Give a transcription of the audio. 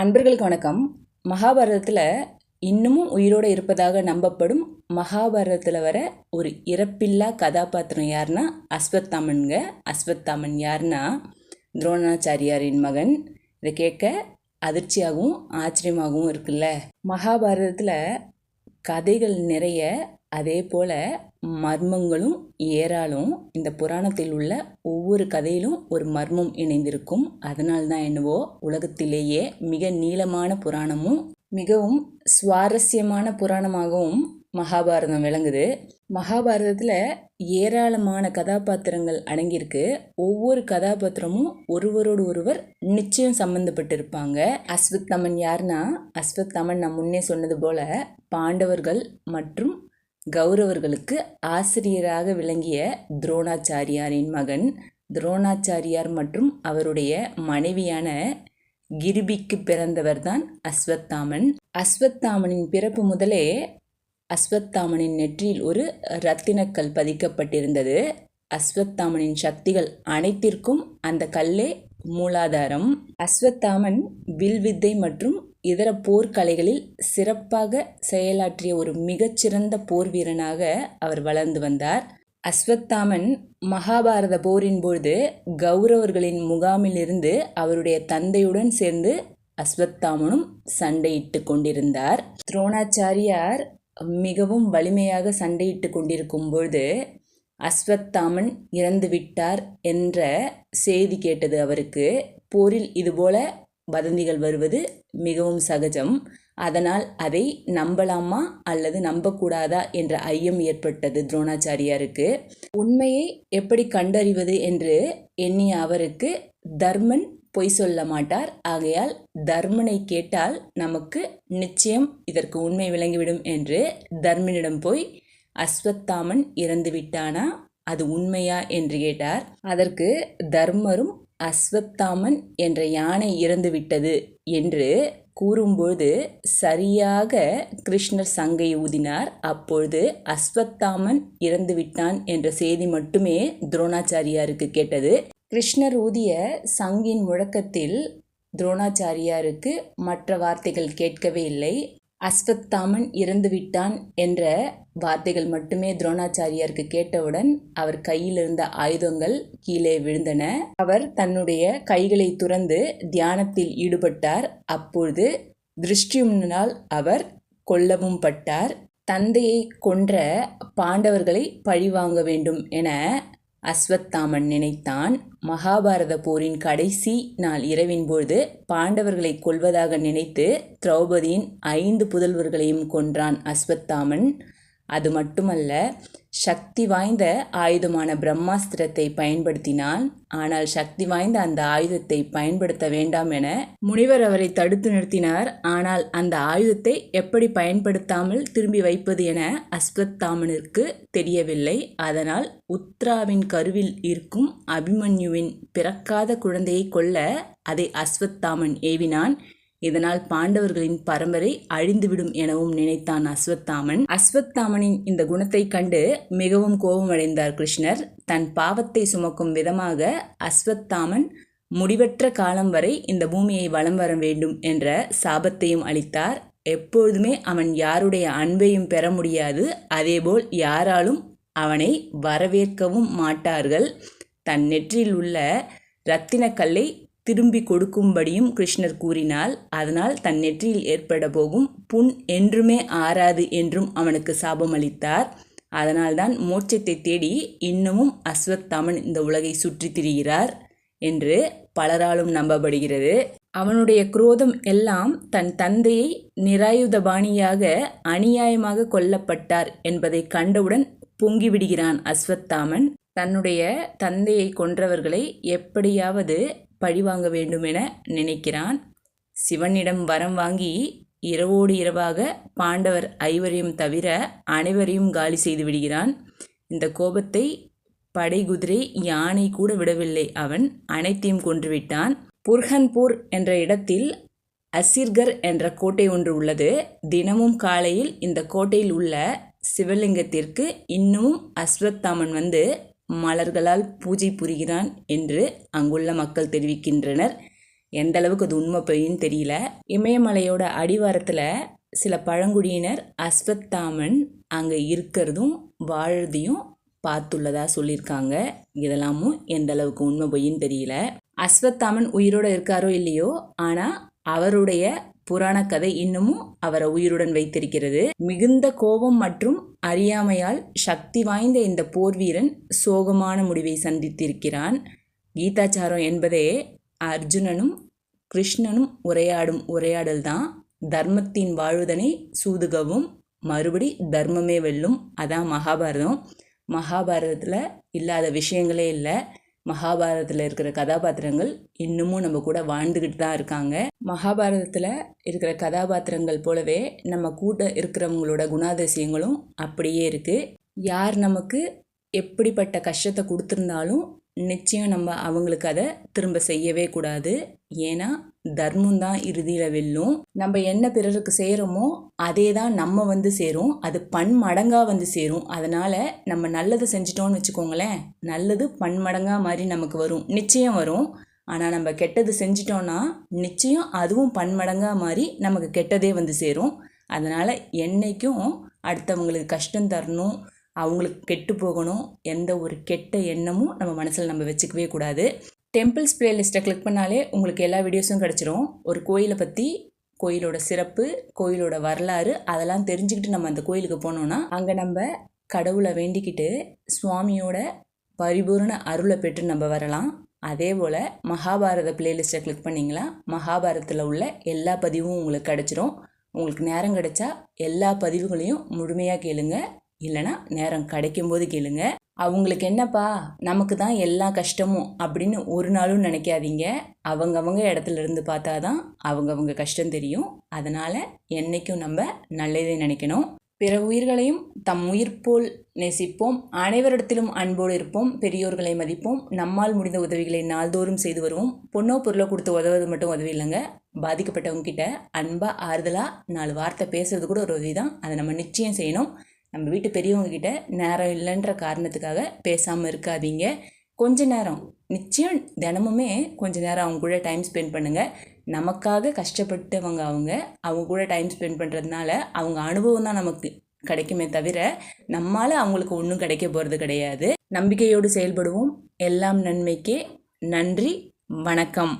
அன்பர்களுக்கு வணக்கம். மகாபாரதத்தில் இன்னமும் உயிரோடு இருப்பதாக நம்பப்படும் மகாபாரதத்தில் வர ஒரு இறப்பில்லா கதாபாத்திரம் யாருன்னா அஸ்வத்தாமன்ங்க. அஸ்வத்தாமன் யாருன்னா துரோணாச்சாரியாரின் மகன். இதை கேட்க அதிர்ச்சியாகவும் ஆச்சரியமாகவும் இருக்குல்ல. மகாபாரதத்தில் கதைகள் நிறைய அதே போல் மர்மங்களும் ஏராளம். இந்த புராணத்தில் உள்ள ஒவ்வொரு கதையிலும் ஒரு மர்மம் இணைந்திருக்கும். அதனால்தான் என்னவோ உலகத்திலேயே மிக நீளமான புராணமும் மிகவும் சுவாரஸ்யமான புராணமாகவும் மகாபாரதம் விளங்குது. மகாபாரதத்தில் ஏராளமான கதாபாத்திரங்கள் அடங்கியிருக்கு. ஒவ்வொரு கதாபாத்திரமும் ஒருவரோடு ஒருவர் நிச்சயம் சம்பந்தப்பட்டிருப்பாங்க. அஸ்வத்தமன் யாருன்னா அஸ்வத்தமன் நான் முன்னே சொன்னது போல பாண்டவர்கள் மற்றும் கௌரவர்களுக்கு ஆசிரியராக விளங்கிய துரோணாச்சாரியாரின் மகன் துரோணாச்சாரியார் மற்றும் அவருடைய மனைவியான கிரிபிக்கு பிறந்தவர்தான் அஸ்வத்தாமன். அஸ்வத்தாமனின் பிறப்பு முதலே அஸ்வத்தாமனின் நெற்றியில் ஒரு இரத்தினக்கல் பதிக்கப்பட்டிருந்தது. அஸ்வத்தாமனின் சக்திகள் அனைத்திற்கும் அந்த கல்லே மூலாதாரம். அஸ்வத்தாமன் வில்வித்தை மற்றும் இதர போர்க்கலைகளில் சிறப்பாக செயலாற்றிய ஒரு மிகச்சிறந்த போர் வீரனாக அவர் வளர்ந்து வந்தார். அஸ்வத்தாமன் மகாபாரத போரின் பொழுது கௌரவர்களின் முகாமிலிருந்து அவருடைய தந்தையுடன் சேர்ந்து அஸ்வத்தாமனும் சண்டையிட்டு கொண்டிருந்தார். துரோணாச்சாரியார் மிகவும் வலிமையாக சண்டையிட்டு கொண்டிருக்கும் பொழுது அஸ்வத்தாமன் இறந்துவிட்டார் என்ற செய்தி கேட்டது அவருக்கு. போரில் இதுபோல வதந்திகள் வருவது மிகவும் சகஜம். அதனால் அதை நம்பலாமா அல்லது நம்பக்கூடாதா என்ற ஐயம் ஏற்பட்டது துரோணாச்சாரியாருக்கு. உண்மையை எப்படி கண்டறிவது என்று எண்ணிய அவருக்கு தர்மன் பொய் சொல்ல மாட்டார். ஆகையால் தர்மனை கேட்டால் நமக்கு நிச்சயம் இதற்கு உண்மை விளங்கிவிடும் என்று தர்மனிடம் போய் அஸ்வத்தாமன் இறந்து விட்டானா அது உண்மையா என்று கேட்டார். அதற்கு தர்மரும் அஸ்வத்தாமன் என்ற யானை இறந்துவிட்டது என்று கூறும்பொழுது சரியாக கிருஷ்ணர் சங்கை ஊதினார். அப்பொழுது அஸ்வத்தாமன் இறந்து விட்டான் என்ற செய்தி மட்டுமே துரோணாச்சாரியாருக்கு கேட்டது. கிருஷ்ணர் ஊதிய சங்கின் முழக்கத்தில் துரோணாச்சாரியாருக்கு மற்ற வார்த்தைகள் கேட்கவே இல்லை. அஸ்வத்தாமன் இறந்துவிட்டான் என்ற வார்த்தைகள் மட்டுமே துரோணாச்சாரியாருக்கு கேட்டவுடன் அவர் கையில் இருந்த ஆயுதங்கள் கீழே விழுந்தன. அவர் தன்னுடைய கைகளை துறந்து தியானத்தில் ஈடுபட்டார். அப்பொழுது திருஷ்டியும்னால் அவர் கொல்லவும் பட்டார். தந்தையை கொன்ற பாண்டவர்களை பழிவாங்க வேண்டும் என அஸ்வத்தாமன் நினைத்தான் மகாபாரத போரின் கடைசி நாள் இரவின் பொழுது பாண்டவர்களை கொல்வதாக நினைத்து திரௌபதியின் ஐந்து புதல்வர்களையும் கொன்றான் அஸ்வத்தாமன். அது மட்டுமல்ல சக்தி வாய்ந்த ஆயுதமான பிரம்மாஸ்திரத்தை பயன்படுத்தினான். ஆனால் சக்தி வாய்ந்த அந்த ஆயுதத்தை பயன்படுத்த வேண்டாம் என முனிவர் அவரை தடுத்து நிறுத்தினார். ஆனால் அந்த ஆயுதத்தை எப்படி பயன்படுத்தாமல் திரும்பி வைப்பது என அஸ்வத்தாமனிற்கு தெரியவில்லை. அதனால் உத்ராவின் கருவில் இருக்கும் அபிமன்யுவின் பிறக்காத குழந்தையை கொல்ல அதை அஸ்வத்தாமன் ஏவினான். இதனால் பாண்டவர்களின் பரம்பரை அழிந்துவிடும் எனவும் நினைத்தான் அஸ்வத்தாமன். அஸ்வத்தாமனின் இந்த குணத்தை கண்டு மிகவும் கோபமடைந்தார் கிருஷ்ணர். தன் பாவத்தை சுமக்கும் விதமாக அஸ்வத்தாமன் முடிவற்ற காலம் வரை இந்த பூமியை வலம் வர வேண்டும் என்ற சாபத்தையும் அளித்தார். எப்பொழுதுமே அவன் யாருடைய அன்பையும் பெற முடியாது. அதேபோல் யாராலும் அவனை வரவேற்கவும் மாட்டார்கள். தன் நெற்றியில் உள்ள இரத்தினக்கல்லை திரும்பி கொடுக்கும்படியும் கிருஷ்ணர் கூறினால் அதனால் தன் நெற்றியில் ஏற்பட போகும் புண் என்றுமே ஆறாது என்றும் அவனுக்கு சாபம் அளித்தார் அதனால்தான் மோட்சத்தை தேடி இன்னமும் அஸ்வத்தாமன் இந்த உலகை சுற்றி திரிகிறார் என்று பலராலும் நம்பப்படுகிறது. அவனுடைய குரோதம் எல்லாம் தன் தந்தையை நிராயுதபாணியாக அநியாயமாக கொல்லப்பட்டார் என்பதை கண்டவுடன் பொங்கிவிடுகிறான் அஸ்வத்தாமன் தன்னுடைய தந்தையை கொன்றவர்களை எப்படியாவது பழிவாங்க வேண்டுமென நினைக்கிறான். சிவனிடம் வரம் வாங்கி இரவோடு இரவாக பாண்டவர் ஐவரையும் தவிர அனைவரையும் காலி செய்து விடுகிறான். இந்த கோபத்தை படைகுதிரை யானை கூட விடவில்லை. அவன் அனைத்தையும் கொன்றுவிட்டான். புர்ஹன்பூர் என்ற இடத்தில் அசிர்கர் என்ற கோட்டை ஒன்று உள்ளது. தினமும் காலையில் இந்த கோட்டையில் உள்ள சிவலிங்கத்திற்கு இன்னமும் அஸ்வத்தாமன் வந்து மலர்களால் பூஜை புரிகிறான் என்று அங்குள்ள மக்கள் தெரிவிக்கின்றனர். எந்த அளவுக்கு அது உண்மை பொய்ன்னு தெரியல. இமயமலையோட அடிவாரத்தில் சில பழங்குடியினர் அஸ்வத்தாமன் அங்கே இருக்கிறதும் வாழறதையும் பார்த்துள்ளதா சொல்லியிருக்காங்க. இதெல்லாமும் எந்த அளவுக்கு உண்மை பொய்ன்னு தெரியல. அஸ்வத்தாமன் உயிரோட இருக்காரோ இல்லையோ ஆனால் அவருடைய புராண கதை இன்னமும் அவரை உயிருடன் வைத்திருக்கிறது. மிகுந்த கோபம் மற்றும் அறியாமையால் சக்தி வாய்ந்த இந்த போர்வீரன் சோகமான முடிவை சந்தித்திருக்கிறான். கீதாச்சாரம் என்பதே அர்ஜுனனும் கிருஷ்ணனும் உரையாடும் உரையாடல் தான். தர்மத்தின் வாழ்வுதனை சூதுகவும் மறுபடி தர்மமே வெல்லும். அதான் மகாபாரதம். மகாபாரதத்தில் இல்லாத விஷயங்களே இல்லை. மகாபாரதத்தில் இருக்கிற கதாபாத்திரங்கள் இன்னமும் நம்ம கூட வாழ்ந்துக்கிட்டு தான் இருக்காங்க. மகாபாரதத்தில் இருக்கிற கதாபாத்திரங்கள் போலவே நம்ம கூட இருக்கிறவங்களோட குணாதிசயங்களும் அப்படியே இருக்குது யார் நமக்கு எப்படிப்பட்ட கஷ்டத்தை கொடுத்துருந்தாலும் நிச்சயம் நம்ம அவங்களுக்கு அதை திரும்ப செய்யவே கூடாது. ஏன்னா தர்மம் தான் இறுதியில் வெல்லும். நம்ம என்ன பிறருக்கு செய்கிறோமோ அதே தான் நம்ம வந்து சேரும். அது பன்மடங்காக வந்து சேரும். அதனால் நம்ம நல்லது செஞ்சிட்டோம்னு வச்சுக்கோங்களேன் நல்லது பன்மடங்காக மாதிரி நமக்கு வரும். நிச்சயம் வரும். ஆனால் நம்ம கெட்டது செஞ்சிட்டோன்னா நிச்சயம் அதுவும் பன்மடங்காக மாதிரி நமக்கு கெட்டதே வந்து சேரும். அதனால் என்றைக்கும் அடுத்தவங்களுக்கு கஷ்டம் தரணும். அவங்களுக்கு கெட்டு போகணும். எந்த ஒரு கெட்ட எண்ணமும் நம்ம மனசில் நம்ம வச்சுக்கவே கூடாது. டெம்பிள்ஸ் பிளேலிஸ்ட்டை கிளிக் பண்ணாலே உங்களுக்கு எல்லா வீடியோஸும் கிடச்சிரும். ஒரு கோயிலை பற்றி கோயிலோட சிறப்பு கோயிலோட வரலாறு அதெல்லாம் தெரிஞ்சுக்கிட்டு நம்ம அந்த கோயிலுக்கு போனோன்னா அங்கே நம்ம கடவுளை வேண்டிக்கிட்டு சுவாமியோட பரிபூரண அருளை பெற்று நம்ம வரலாம். அதே போல் மகாபாரத பிளேலிஸ்ட்டை கிளிக் பண்ணிங்களா மகாபாரதத்தில் உள்ள எல்லா பதிவும் உங்களுக்கு கிடச்சிரும். உங்களுக்கு நேரம் கிடைச்சா எல்லா பதிவுகளையும் முழுமையாக கேளுங்கள் இல்லைனா நேரம் கிடைக்கும் போது கேளுங்க. அவங்களுக்கு என்னப்பா? நமக்கு தான் எல்லா கஷ்டமும் அப்படின்னு ஒரு நாளும் நினைக்காதீங்க. அவங்கவங்க இடத்துல இருந்து பார்த்தா தான் அவங்கவங்க கஷ்டம் தெரியும். அதனால் என்றைக்கும் நம்ம நல்லதே நினைக்கணும். பிற உயிர்களையும் தம் உயிர் போல் நேசிப்போம். அனைவரிடத்திலும் அன்போடு இருப்போம். பெரியோர்களை மதிப்போம். நம்மால் முடிந்த உதவிகளை நாள்தோறும் செய்து வருவோம். பொண்ணோ பொருளோ கொடுத்து உதவுறது மட்டும் உதவி இல்லைங்க. பாதிக்கப்பட்டவங்க கிட்ட அன்பாக ஆறுதலாக நாலு வார்த்தை பேசுறது கூட ஒரு உதவி தான் அதை நம்ம நிச்சயம் செய்யணும். நம்ம வீட்டு பெரியவங்க கிட்ட நேரம் இல்லைன்ற காரணத்துக்காக பேசாமல் இருக்காதீங்க. கொஞ்ச நேரம் நிச்சயம் தினமுமே கொஞ்ச நேரம் அவங்க கூட டைம் ஸ்பெண்ட் பண்ணுங்கள் நமக்காக கஷ்டப்பட்டவங்க அவங்க அவங்க கூட டைம் ஸ்பெண்ட் பண்ணுறதுனால அவங்க அனுபவம் தான் நமக்கு கிடைக்குமே தவிர நம்மால் அவங்களுக்கு ஒன்றும் கிடைக்க போகிறது கிடையாது. நம்பிக்கையோடு செயல்படுவோம். எல்லாம் நன்மைக்கே நன்றி வணக்கம்.